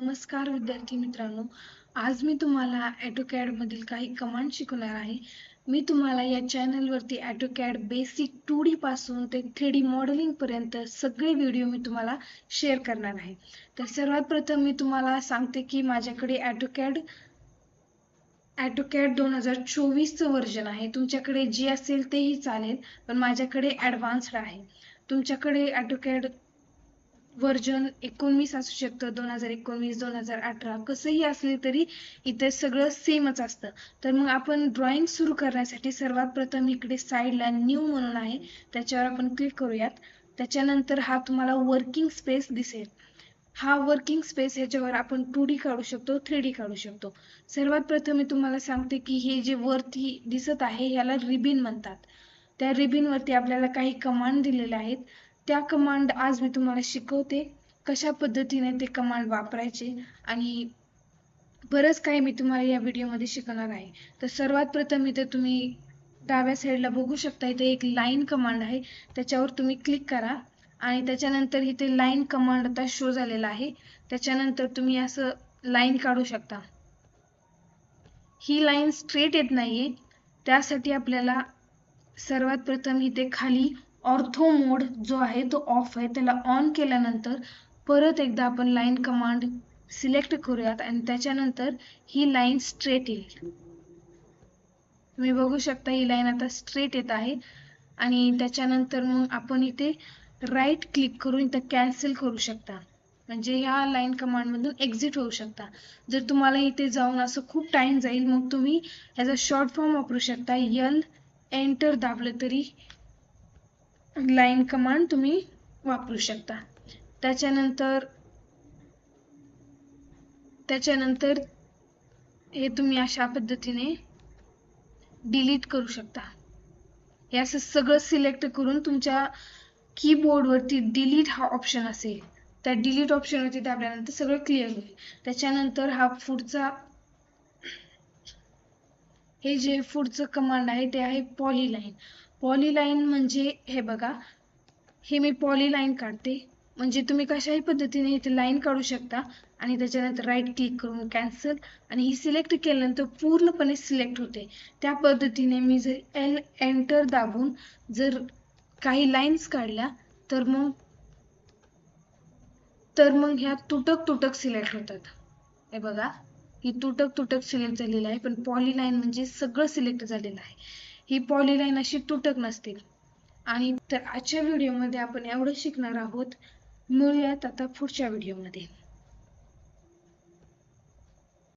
नमस्कार विद्यार्थी मित्रांनो. आज मी तुम्हाला AutoCAD मधील काही कमांड शिकवणार आहे. मी तुम्हाला या चॅनलवरती ॲटोकॅड बेसिक टू डी पासून ते थ्री डी मॉडेलिंग पर्यंत सगळे व्हिडिओ मी तुम्हाला शेअर करणार आहे. तर सर्वात प्रथम मी तुम्हाला सांगते की माझ्याकडे ॲटोकॅड ॲटोकॅड दोन हजार चोवीसचं व्हर्जन आहे. तुमच्याकडे जे असेल तेही चालेल पण माझ्याकडे ॲडव्हान्स्ड आहे. तुमच्याकडे ॲटोकॅड वर्जन एकोणवीस असू शकतं दोन हजार एकोणवीस दोन हजार अठरा कसंही असले तरी इथे सगळं सेमच असतं. तर मग आपण ड्रॉइंग सुरू करण्यासाठी सर्वात प्रथम इकडे साईडला न्यू म्हणून आहे त्याच्यावर आपण क्लिक करूयात. त्याच्यानंतर हा तुम्हाला वर्किंग स्पेस दिसेल. हा वर्किंग स्पेस ह्याच्यावर आपण टू डी काढू शकतो थ्री डी काढू शकतो. सर्वात प्रथम मी तुम्हाला सांगते की हे जे वरती दिसत आहे ह्याला रिबिन म्हणतात. त्या रिबिनवरती आपल्याला काही कमांड दिलेल्या आहेत. त्या कमांड आज मी तुम्हाला शिकवते. कशा पद्धतीने ते कमांड वापरायचे आणि बरंच काही मी तुम्हाला या व्हिडिओमध्ये शिकवणार आहे. तर सर्वात प्रथम इथे तुम्ही डाव्या साईडला बघू शकता इथे एक लाईन कमांड आहे. त्याच्यावर तुम्ही क्लिक करा आणि त्याच्यानंतर इथे लाईन कमांड आता शो झालेला आहे. त्याच्यानंतर तुम्ही असं लाईन काढू शकता. ही लाईन स्ट्रेट येत नाहीये. त्यासाठी आपल्याला सर्वात प्रथम इथे खाली ऑर्थो मोड जो आहे तो ऑफ आहे. त्याला ऑन केल्यानंतर परत एकदा आपण लाईन कमांड सिलेक्ट करूयात आणि त्याच्यानंतर ही लाईन स्ट्रेट येईल. तुम्ही बघू शकता ही लाईन आता स्ट्रेट येत आहे. आणि त्याच्यानंतर मग आपण इथे राईट क्लिक करून इथं कॅन्सल करू शकता. म्हणजे ह्या लाईन कमांडमधून एक्झिट होऊ शकता. जर तुम्हाला इथे जाऊन असं खूप टाइम जाईल मग तुम्ही ह्याचा शॉर्ट फॉर्म वापरू शकता. यल एंटर दाबलं तरी लाईन कमांड तुम्ही वापरू शकता. त्याच्यानंतर त्याच्यानंतर हे तुम्ही अशा पद्धतीने डिलीट करू शकता. हे असं सगळं सिलेक्ट करून तुमच्या कीबोर्डवरती डिलीट हा ऑप्शन असेल. त्या डिलीट ऑप्शनवरती दाबल्यानंतर सगळं क्लिअर होईल. त्याच्यानंतर हा पुढचा हे जे पुढचं कमांड आहे ते आहे पॉलीलाईन पॉलीलाईन म्हणजे हे बघा हे मी पॉलीलाईन काढते. म्हणजे तुम्ही कशाही पद्धतीने इथे लाईन काढू शकता आणि त्याच्यानंतर राईट क्लिक करून कॅन्सल आणि ही सिलेक्ट केल्यानंतर पूर्णपणे सिलेक्ट होते. त्या पद्धतीने मी जर एल एंटर दाबून जर काही लाईन्स काढल्या तर मग तर मग ह्या तुटक तुटक सिलेक्ट होतात. हे बघा. ही तुटक तुटक सिलेक्ट झालेली आहे पण पॉलीलाईन म्हणजे सगळं सिलेक्ट झालेलं आहे. ही पॉलीलाईन अशी तुटक नसते. आणि तर आजच्या व्हिडिओमध्ये आपण एवढं शिकणार आहोत. मिळूयात आता पुढच्या व्हिडिओमध्ये